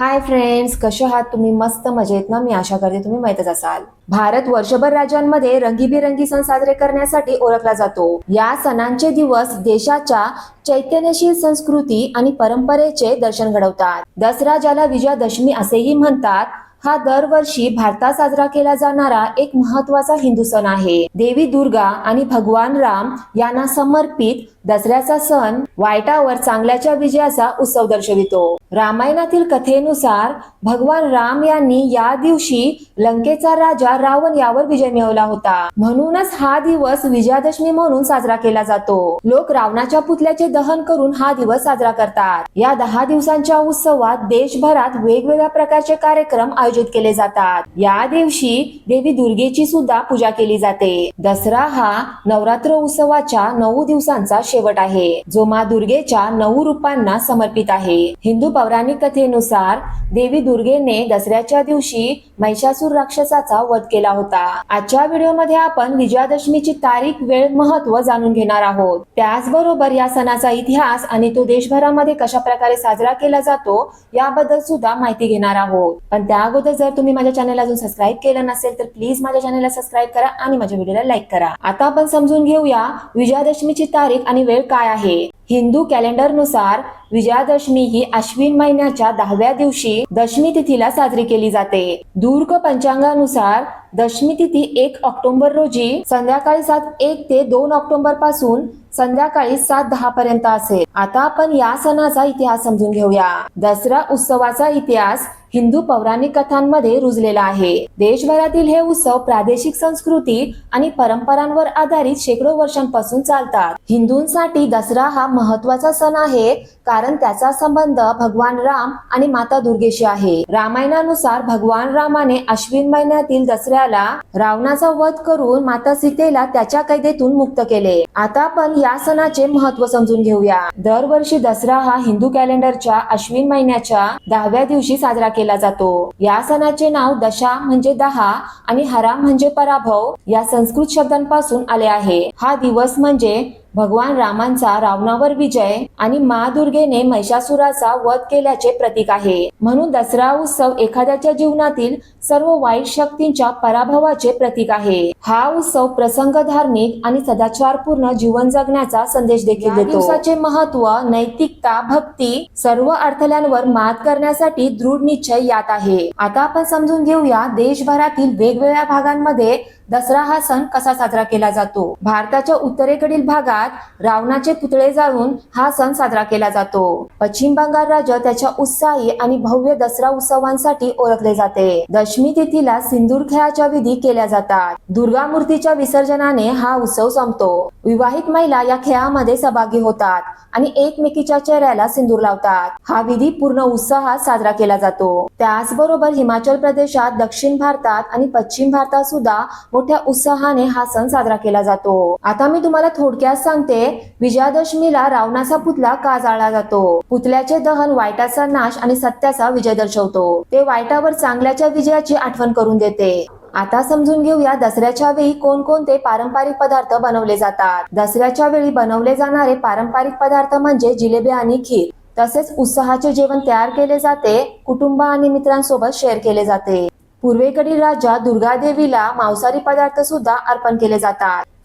Hi friends कसे आहात तुम्ही? मस्त मजेत ना? मी आशा करते तुम्ही माहितच असाल. भारत वर्षभर राज्यांमध्ये रंगीबेरंगी सण साजरे करण्यासाठी ओळखला जातो. या सणांचे दिवस देशाच्या चैतन्यशील संस्कृती आणि परंपरेचे दर्शन घडवतात. दसरा ज्याला विजयादशमी असेही म्हणतात हा दरवर्षी भारतात साजरा केला जाणारा एक महत्त्वाचा हिंदू सण आहे. देवी दुर्गा आणि भगवान राम यांना समर्पित दसऱ्याचा सण वाईटावर चांगल्याच्या विजयाचा उत्सव दर्शवितो. रामायणातील कथेनुसार भगवान राम यांनी या दिवशी लंकेचा राजा रावण यावर विजय मिळवला होता. म्हणूनच हा दिवस विजयादशमी म्हणून साजरा केला जातो. लोक रावणाच्या पुतल्याचे दहन करून हा दिवस साजरा करतात. या दहा दिवसांच्या उत्सवात देशभरात वेगवेगळ्या प्रकारचे कार्यक्रम आयोजित केले जातात. या दिवशी देवी दुर्गेची सुद्धा पूजा केली जाते. दसरा हा नवरात्र उत्सवाच्या नऊ दिवसांचा शेवट आहे जो मा दुर्गेच्या नऊ रूपांना समर्पित आहे. हिंदू पौराणिक कथेनुसार देवी दुर्गेने दसऱ्याच्या दिवशी महिषासूर राक्षसाचा वध केला होता. आजच्या व्हिडिओमध्ये आपण विजयादशमीची तारीख वेळ महत्त्व जाणून घेणार आहोत. त्याचबरोबर या सणाचा इतिहास आणि तो देशभरामध्ये कशा प्रकारे साजरा केला जातो याबद्दल सुद्धा माहिती घेणार आहोत. पण त्या अगोदर जर तुम्ही माझ्या चॅनलला अजून सबस्क्राईब केलं नसेल तर प्लीज माझ्या चॅनलला सबस्क्राईब करा आणि माझ्या व्हिडिओला लाईक करा. आता आपण समजून घेऊया विजयादशमीची तारीख आणि वेळ काय आहे. हिंदू कॅलेंडरनुसार विजयादशमी ही अश्विन महिन्याच्या दहाव्या दिवशी दशमी तिथीला साजरी केली जाते. दूर्ग पंचांगानुसार दशमी तिथी एक ऑक्टोबर रोजी संध्याकाळी सात एक ते दोन ऑक्टोबरपासून संध्याकाळी सात दहा पर्यंत असेल. आता आपण या सणाचा इतिहास समजून घेऊया. दसरा उत्सवाचा इतिहास हिंदू पौराणिक कथांमध्ये रुजलेला आहे. देशभरातील हे उत्सव प्रादेशिक संस्कृती आणि परंपरांवर आधारित शेकडो वर्षांपासून चालतात. हिंदूंसाठी दसरा हा महत्त्वाचा सण आहे कारण त्याचा संबंध भगवान राम आणि माता दुर्गेशी आहे. रामायणानुसार भगवान रामाने अश्विन महिन्यातील दसऱ्याला रावणाचा वध करून माता सीतेला त्याच्या कैदेतून मुक्त केले. आता आपण या सणाचे महत्त्व समजून घेऊया. दरवर्षी दसरा हा हिंदू कॅलेंडरच्या अश्विन महिन्याच्या दहाव्या दिवशी साजरा केला केला जातो. या सणाचे नाव दशा म्हणजे दहा आणि हरा म्हणजे पराभव या संस्कृत शब्दांपासून आले आहे. हा दिवस म्हणजे भगवान रामांचा रावणावर विजय आणि मा दुर्गेने महिषासुराचा वध केल्याचे प्रतीक आहे. म्हणून दसरा उत्सव एखाद्याच्या जीवनातील सर्व वाईट शक्तींच्या पराभवाचे प्रतीक आहे. हा उत्सव प्रसंग धार्मिक आणि सदाचारपूर्ण जीवन जगण्याचा संदेश देखील देतो. दिवसाचे महत्त्व नैतिकता भक्ती सर्व अडथळ्यांवर मात करण्यासाठी दृढ निश्चय यात आहे. आता आपण समजून घेऊया देशभरातील वेगवेगळ्या भागांमध्ये दसरा हा सण कसा साजरा केला जातो. भारताच्या उत्तरेकडील भागात रावणाचे पुतळे जाळून हा सण साजरा केला जातो. पश्चिम बंगाल राज्य त्याच्या उत्साही आणि भव्य दसरा उत्सवांसाठी ओळखले जाते. दशमी तिथीला सिंदूर खेळाच्या विधी केल्या जातात. दुर्गा मूर्तीच्या विसर्जनाने हा उत्सव संपतो. विवाहित महिला या खेळामध्ये सहभागी होतात आणि एकमेकीच्या चेहऱ्याला सिंदूर लावतात. हा विधी पूर्ण उत्साहात साजरा केला जातो. त्याचबरोबर हिमाचल प्रदेशात दक्षिण भारतात आणि पश्चिम भारतात सुद्धा मोठ्या उत्साहाने हा सण साजरा केला जातो. आता मी तुम्हाला थोडक्यात सांगते विजयादशमीला रावणाचा पुतळा का जाळला जातो? पुतल्याचे दहन वाईटाचा नाश आणि सत्याचा विजय दर्शवतो. ते वाईटावर चांगल्याच्या विजयाची आठवण करून देते. आता समजून घेऊया दसऱ्याच्या वेळी कोणकोणते पारंपरिक पदार्थ बनवले जातात. दसऱ्याच्या वेळी बनवले जाणारे पारंपरिक पदार्थ म्हणजे जिलेबी आणि खीर. तसेच उत्साहाचे जेवण तयार केले जाते कुटुंब आणि मित्रांसोबत शेअर केले जाते. पूर्वेकडील राज्यात दुर्गा देवीला मांसाहारी पदार्थ सुद्धा अर्पण केले जातात.